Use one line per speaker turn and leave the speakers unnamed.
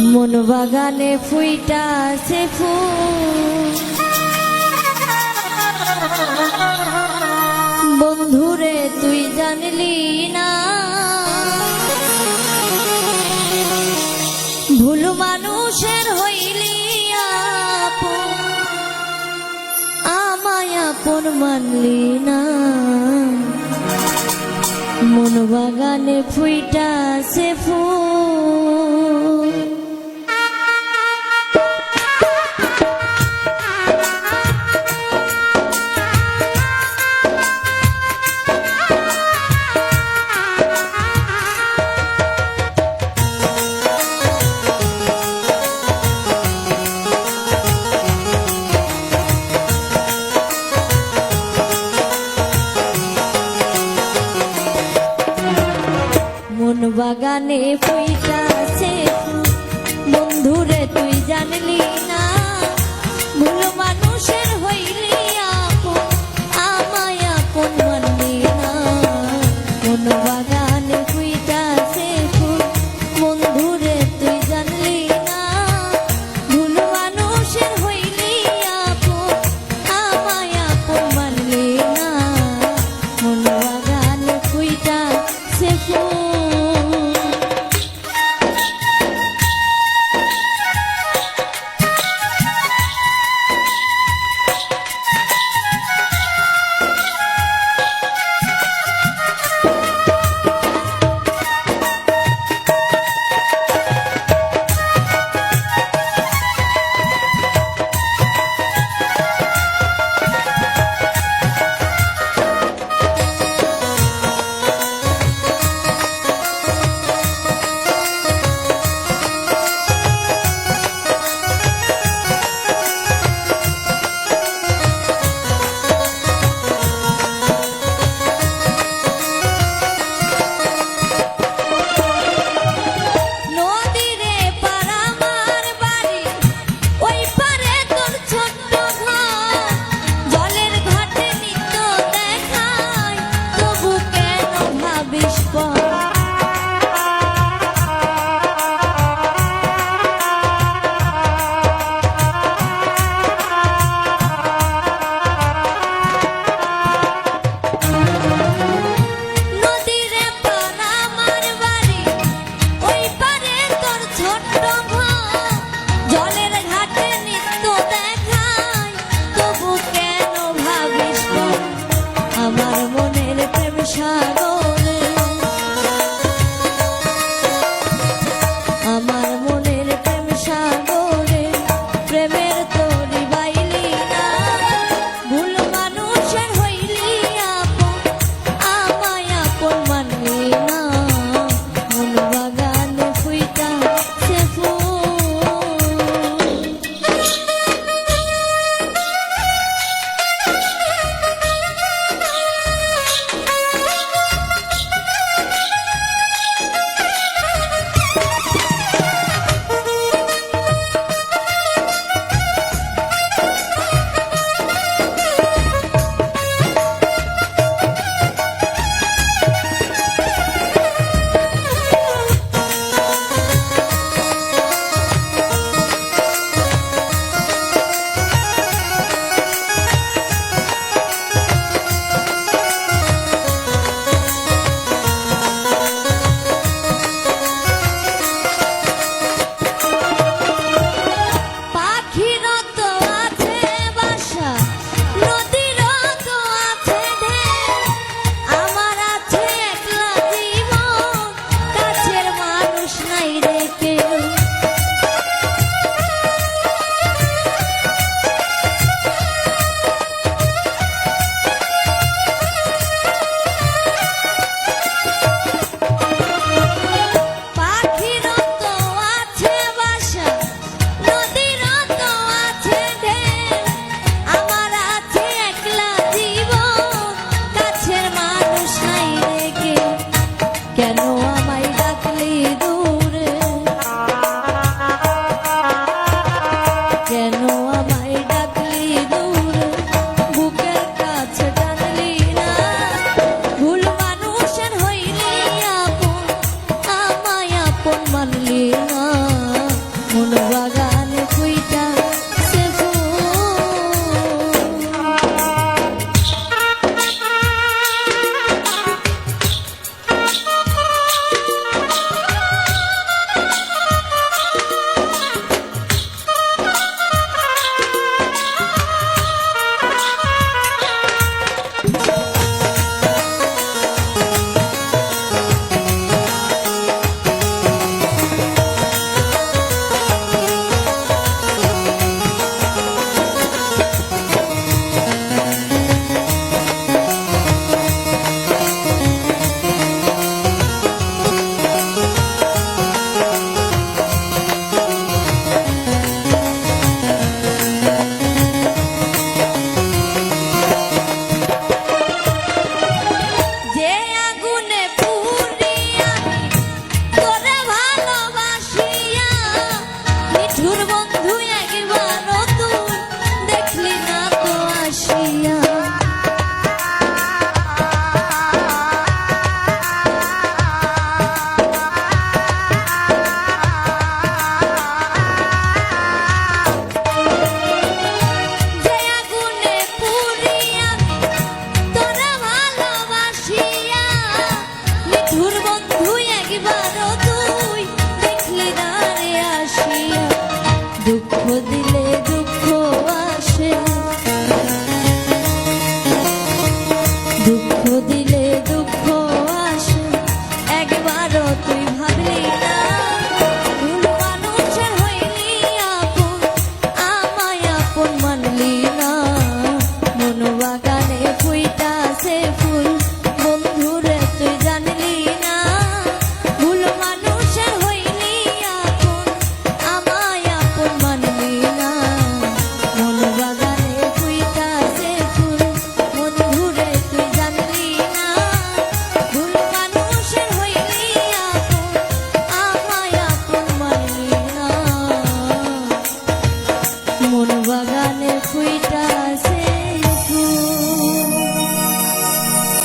মন বাগানে ফুইটা সে ফুল। বন্ধুরে, তুই জানলি না। ভুল মানুষের হইলি আমায় আপন মানলি না। মন বাগানে ফুইটা সে ফুল। বাগানে পৈকাছে বন্ধুরে তুই জানলি